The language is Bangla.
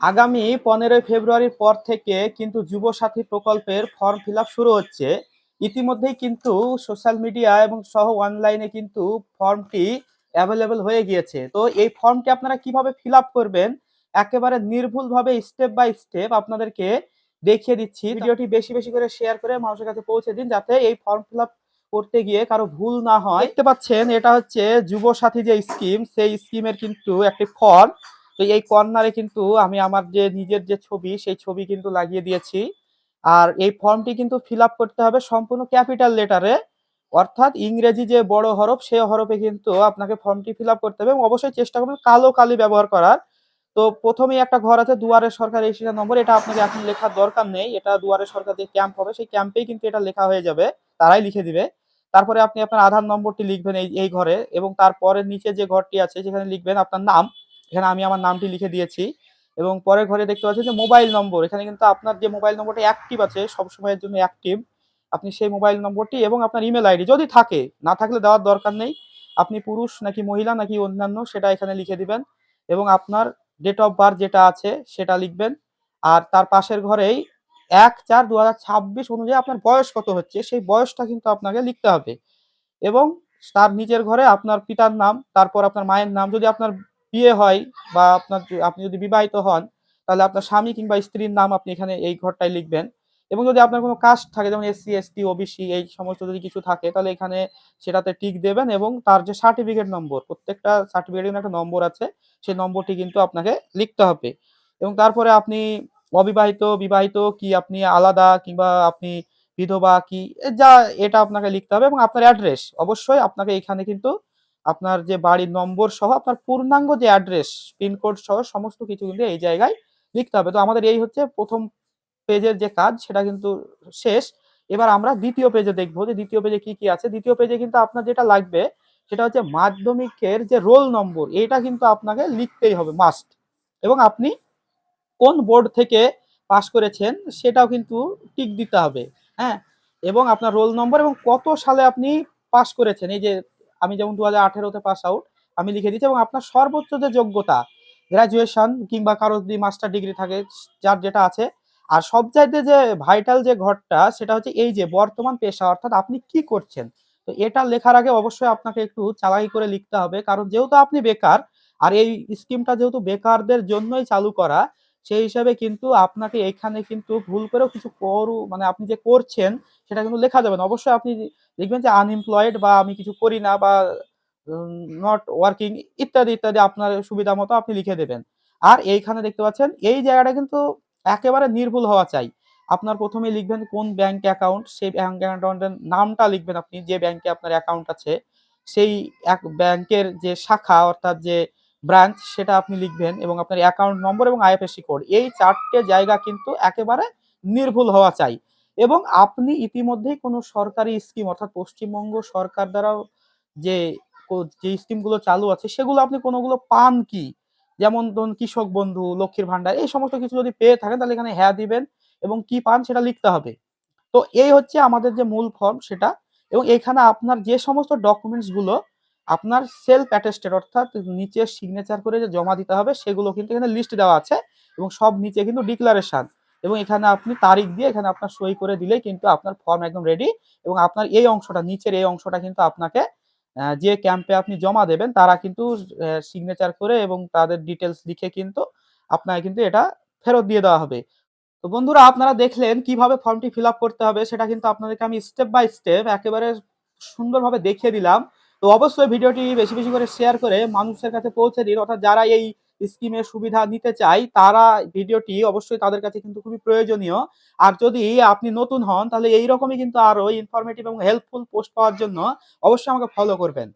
আগামী পনেরোই ফেব্রুয়ারির পর থেকে কিন্তু যুবসাথী প্রকল্পের ফর্ম ফিল শুরু হচ্ছে। ইতিমধ্যেই কিন্তু সোশ্যাল মিডিয়া এবং সহ অনলাইনে কিন্তু ফর্মটি অ্যাভেলেবল হয়ে গিয়েছে। তো এই ফর্মটি আপনারা কীভাবে ফিল করবেন? একেবারে নির্ভুলভাবে স্টেপ বাই স্টেপ আপনাদেরকে দেখিয়ে দিচ্ছি। ভিডিওটি বেশি বেশি করে শেয়ার করে মানুষের কাছে পৌঁছে দিন যাতে এই ফর্ম ফিল করতে গিয়ে কারও ভুল না হয়। দেখতে পাচ্ছেন, এটা হচ্ছে যুবসাথী যে স্কিম, সেই স্কিমের কিন্তু একটি ফর্ম। তো এই কর্নারে কিন্তু আমি আমার যে নিজের যে ছবি, সেই ছবি কিন্তু লাগিয়ে দিয়েছি। আর এই ফর্মটি কিন্তু ফিল করতে হবে সম্পূর্ণ ক্যাপিটাল লেটারে অর্থাৎ ইংরেজি যে বড় হরফ, সে হরফে কিন্তু আপনাকে ফর্মটি ফিল করতে হবে এবং অবশ্যই চেষ্টা করবেন কালো কালি ব্যবহার করার। তো প্রথমেই একটা ঘর আছে দুয়ারে সরকার রেজিস্ট্রেশন নম্বর, এটা আপনাকে এখন লেখার দরকার নেই। এটা দুয়ারে সরকার যে ক্যাম্প হবে, সেই ক্যাম্পেই কিন্তু এটা লেখা হয়ে যাবে, তারাই লিখে দিবে। তারপরে আপনি আপনার আধার নম্বরটি লিখবেন এই এই ঘরে এবং তারপরে নিচে যে ঘরটি আছে, সেখানে লিখবেন আপনার নাম। এখানে আমি আমার নামটি লিখে দিয়েছি। এবং পরের ঘরে দেখতে পাচ্ছি যে মোবাইল নম্বর। এখানে কিন্তু আপনার যে মোবাইল নম্বরটা অ্যাক্টিভ আছে, সবসময়ের জন্য অ্যাক্টিভ আপনি সেই মোবাইল নম্বরটি এবং আপনার ইমেল আইডি যদি থাকে, না থাকলে দেওয়ার দরকার নেই। আপনি পুরুষ নাকি মহিলা নাকি অন্যান্য, সেটা এখানে লিখে দিবেন। এবং আপনার ডেট অফ বার্থ যেটা আছে, সেটা লিখবেন। আর তার পাশের ঘরেই এক চার দু ছাব্বিশ অনুযায়ী আপনার বয়স কত হচ্ছে, সেই বয়সটা কিন্তু আপনাকে লিখতে হবে। এবং তার নিজের ঘরে আপনার পিতার নাম, তারপর আপনার মায়ের নাম, যদি আপনার বিয়ে হয় বা আপনার আপনি যদি বিবাহিত হন, তাহলে আপনার স্বামী কিংবা স্ত্রীর নাম আপনি এখানে এই ঘরটায় লিখবেন। এবং যদি আপনার কোনো কাস্ট থাকে, যেমন এসসি এসটি ওবিসি এই সমস্ত যদি কিছু থাকে, তাহলে এখানে সেটাতে টিক দেবেন এবং তার যে সার্টিফিকেট নম্বর, প্রত্যেকটা সার্টিফিকেটের একটা নম্বর আছে, সেই নম্বরটি কিন্তু আপনাকে লিখতে হবে। এবং তারপরে আপনি অবিবাহিত, বিবাহিত কি আপনি আলাদা কিংবা আপনি বিধবা কি যা, এটা আপনাকে লিখতে হবে এবং আপনার অ্যাড্রেস, অবশ্যই আপনাকে এখানে কিন্তু আপনার যে বাড়ির নম্বর সহ আপনার পূর্ণাঙ্গ যে অ্যাড্রেস পিনকোড সহ সমস্ত কিছু কিন্তু এই জায়গায় লিখতে হবে। তো আমাদের এই হচ্ছে প্রথম পেজের যে কাজ, সেটা কিন্তু শেষ। এবার আমরা দ্বিতীয় পেজে দেখব যে দ্বিতীয় পেজে কি কি আছে। দ্বিতীয় পেজে কিন্তু আপনার যেটা লাগবে, সেটা হচ্ছে মাধ্যমিকের যে রোল নম্বর এটা কিন্তু আপনাকে লিখতেই হবে মাস্ট এবং আপনি কোন বোর্ড থেকে পাস করেছেন, সেটাও কিন্তু টিক দিতে হবে হ্যাঁ? এবং আপনার রোল নম্বর এবং কত সালে আপনি পাস করেছেন, এই যে আমি যেমন দু হাজার আঠেরোতে পাস আউট আমি লিখে দিচ্ছি এবং আপনার সর্বোচ্চ যে যোগ্যতা গ্র্যাজুয়েশন কিংবা কারও যদি মাস্টার ডিগ্রি থাকে, যার যেটা আছে, আর সবচাইতে যে ভাইটাল যে ঘরটা, সেটা হচ্ছে এই যে বর্তমান পেশা, অর্থাৎ আপনি কি করছেন। তো এটা লেখার আগে অবশ্যই আপনাকে একটু চালাকি করে লিখতে হবে, কারণ যেহেতু আপনি বেকার, আর এই স্কিমটা যেহেতু বেকারদের জন্যই চালু করা সেই হিসাবে কিন্তু আপনাকে এখানে কিন্তু ভুল করেও কিছু করু মানে আপনি যে করছেন, সেটা কিন্তু লেখা যাবে না। অবশ্যই আপনি দেখবেন যে আনএমপ্লয়েড বা আমি কিছু করি না বা নট ওয়ার্কিং ইত্যাদি ইত্যাদি আপনার সুবিধা মতো আপনি লিখে দেবেন। আর এইখানে দেখতে পাচ্ছেন, এই জায়গাটা কিন্তু একেবারে নির্ভুল হওয়া চাই। আপনার প্রথমে লিখবেন কোন ব্যাংক অ্যাকাউন্ট সেই ব্যাংক অ্যাকাউন্টের নামটা লিখবেন আপনি, যে ব্যাংকে আপনার অ্যাকাউন্ট আছে। সেই এক ব্যাংকের যে শাখা, অর্থাৎ যে ব্রাঞ্চ সেটা আপনি লিখবেন এবং আপনার অ্যাকাউন্ট নম্বর এবং আইএফএসসি কোড এই চারটে জায়গা কিন্তু একেবারে নির্ভুল হওয়া চাই। এবং আপনি ইতিমধ্যেই কোনো সরকারি স্কিম অর্থাৎ পশ্চিমবঙ্গ সরকার দ্বারা যে যে স্কিমগুলো চালু আছে, সেগুলো আপনি কোনোগুলো পান কি? যেমন ধরুন কৃষক বন্ধু, লক্ষ্মীর ভান্ডার এই সমস্ত কিছু যদি পেয়ে থাকেন, তাহলে এখানে হ্যাঁ দিবেন এবং কি পান সেটা লিখতে হবে। তো এই হচ্ছে আমাদের যে মূল ফর্ম সেটা এবং এখানে আপনার যে সমস্ত ডকুমেন্টসগুলো আপনার সেলফ অ্যাটেস্টেড অর্থাৎ নিচে সিগনেচার করে যে জমা দিতে হবে, সেগুলো কিন্তু এখানে লিস্ট দেওয়া আছে এবং সব নিচে কিন্তু ডিক্লারেশন এবং এখানে আপনি তারিখ দিয়ে এখানে আপনার সই করে দিলেই কিন্তু আপনার ফর্ম একদম রেডি এবং আপনার এই অংশটা, নিচের এই অংশটা কিন্তু আপনাকে যে ক্যাম্পে আপনি জমা দেবেন, তারা কিন্তু সিগনেচার করে এবং তাদের ডিটেলস লিখে কিন্তু আপনাকে কিন্তু এটা ফেরত দিয়ে দেওয়া হবে। তো বন্ধুরা, আপনারা দেখলেন কীভাবে ফর্মটি ফিল করতে হবে, সেটা কিন্তু আপনাদেরকে আমি স্টেপ বাই স্টেপ একেবারে সুন্দরভাবে দেখিয়ে দিলাম। তো অবশ্যই ভিডিওটি বেশি বেশি করে শেয়ার করে মানুষের কাছে পৌঁছে দিন। অর্থাৎ যারা এই স্কিমের সুবিধা নিতে চাই তারা ভিডিওটি অবশ্যই তাদের কাছে কিন্তু খুবই প্রয়োজনীয়। আর যদি আপনি নতুন হন, তাহলে এইরকমই কিন্তু আরও ইনফরমেটিভ এবং হেল্পফুল পোস্ট পাওয়ার জন্য অবশ্যই আমাকে ফলো করবেন।